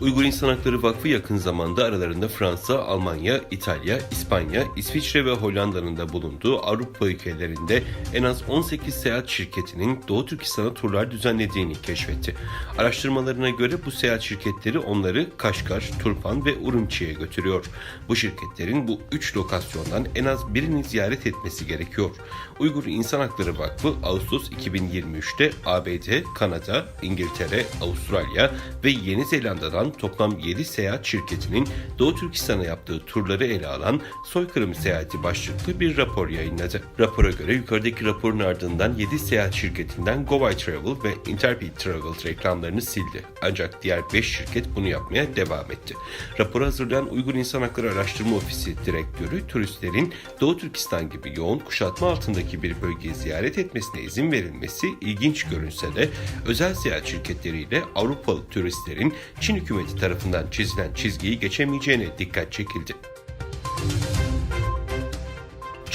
Uygur İnsan Hakları Vakfı yakın zamanda aralarında Fransa, Almanya, İtalya, İspanya, İsviçre ve Hollanda'nın da bulunduğu Avrupa ülkelerinde en az 18 seyahat şirketinin Doğu Türkistan'a turlar düzenlediğini keşfetti. Araştırmalarına göre bu seyahat şirketleri onları Kaşgar, Turpan ve Urumçi'ye götürüyor. Bu şirketlerin bu üç lokasyondan en az birini ziyaret etmesi gerekiyor. Uygur İnsan Hakları Vakfı Ağustos 2023'te ABD, Kanada, İngiltere, Avustralya ve Yeni Zelanda'dan toplam 7 seyahat şirketinin Doğu Türkistan'a yaptığı turları ele alan soykırım seyahati başlıklı bir rapor yayınladı. Rapora göre yukarıdaki raporun ardından 7 seyahat şirketinden GoVay Travel ve Interpid Travel reklamlarını sildi. Ancak diğer 5 şirket bunu yapmaya devam etti. Raporu hazırlayan Uygur İnsan Hakları Araştırma Ofisi Direktörü turistlerin Doğu Türkistan gibi yoğun kuşatma altındaki bir bölgeyi ziyaret etmesine izin verilmesi ilginç görünse de özel seyahat şirketleriyle Avrupalı turistlerin Çin hükümeti tarafından çizilen çizgiyi geçemeyeceğine dikkat çekildi.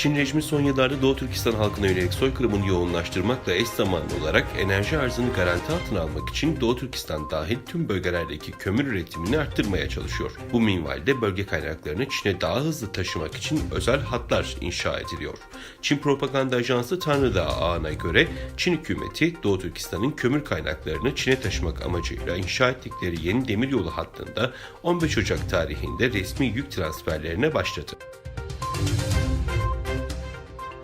Çin rejimi son yıllarda Doğu Türkistan halkına yönelik soykırımını yoğunlaştırmakla eş zamanlı olarak enerji arzını garanti altına almak için Doğu Türkistan dahil tüm bölgelerdeki kömür üretimini arttırmaya çalışıyor. Bu minvalde bölge kaynaklarını Çin'e daha hızlı taşımak için özel hatlar inşa ediliyor. Çin Propaganda Ajansı Tanrıdağ ağına göre Çin hükümeti Doğu Türkistan'ın kömür kaynaklarını Çin'e taşımak amacıyla inşa ettikleri yeni demiryolu hattında 15 Ocak tarihinde resmi yük transferlerine başladı.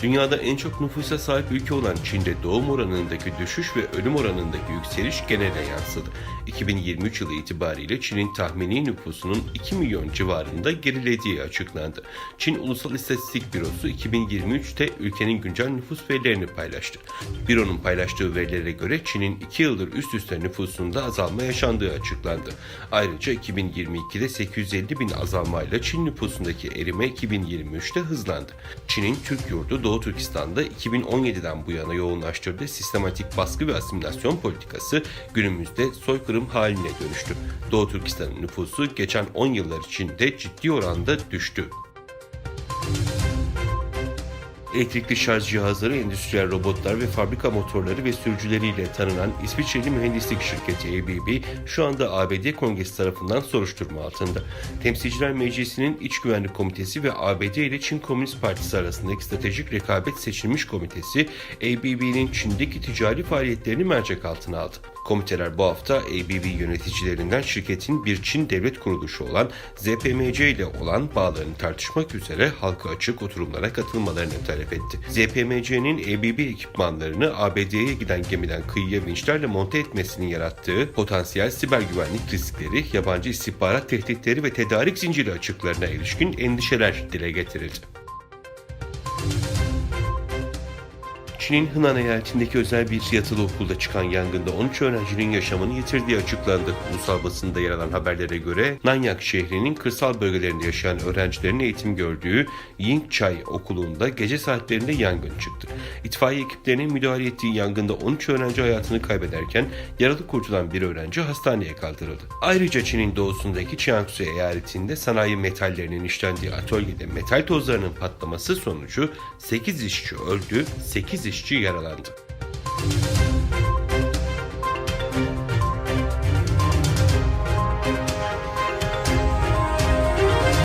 Dünyada en çok nüfusa sahip ülke olan Çin'de doğum oranındaki düşüş ve ölüm oranındaki yükseliş genele yansıdı. 2023 yılı itibariyle Çin'in tahmini nüfusunun 2 milyon civarında gerilediği açıklandı. Çin Ulusal İstatistik Bürosu 2023'te ülkenin güncel nüfus verilerini paylaştı. Büronun paylaştığı verilere göre Çin'in 2 yıldır üst üste nüfusunda azalma yaşandığı açıklandı. Ayrıca 2022'de 850 bin azalmayla Çin nüfusundaki erime 2023'te hızlandı. Çin'in Türk yurdu Doğu Türkistan'da 2017'den bu yana yoğunlaştırdığı sistematik baskı ve asimilasyon politikası günümüzde soykırım haline dönüştü. Doğu Türkistan'ın nüfusu geçen 10 yıllar içinde ciddi oranda düştü. Elektrikli şarj cihazları, endüstriyel robotlar ve fabrika motorları ve sürücüleriyle tanınan İsviçreli mühendislik şirketi ABB şu anda ABD Kongresi tarafından soruşturma altında. Temsilciler Meclisi'nin İç Güvenlik Komitesi ve ABD ile Çin Komünist Partisi arasındaki stratejik rekabet seçilmiş komitesi ABB'nin Çin'deki ticari faaliyetlerini mercek altına aldı. Komiteler bu hafta ABB yöneticilerinden şirketin bir Çin devlet kuruluşu olan ZPMC ile olan bağlarını tartışmak üzere halka açık oturumlara katılmalarını talep etti. ZPMC'nin ABB ekipmanlarını ABD'ye giden gemiden kıyıya vinçlerle monte etmesinin yarattığı potansiyel siber güvenlik riskleri, yabancı istihbarat tehditleri ve tedarik zinciri açıklarına ilişkin endişeler dile getirildi. Çin'in Hınan eyaletindeki özel bir yatılı okulda çıkan yangında 13 öğrencinin yaşamını yitirdiği açıklandı. Ulusal basında yer alan haberlere göre Nanyang şehrinin kırsal bölgelerinde yaşayan öğrencilerin eğitim gördüğü Yingchai okulunda gece saatlerinde yangın çıktı. İtfaiye ekiplerinin müdahale ettiği yangında 13 öğrenci hayatını kaybederken yaralı kurtulan bir öğrenci hastaneye kaldırıldı. Ayrıca Çin'in doğusundaki Jiangsu eyaletinde sanayi metallerinin işlendiği atölyede metal tozlarının patlaması sonucu 8 işçi öldü, 8 işçi yaralandı.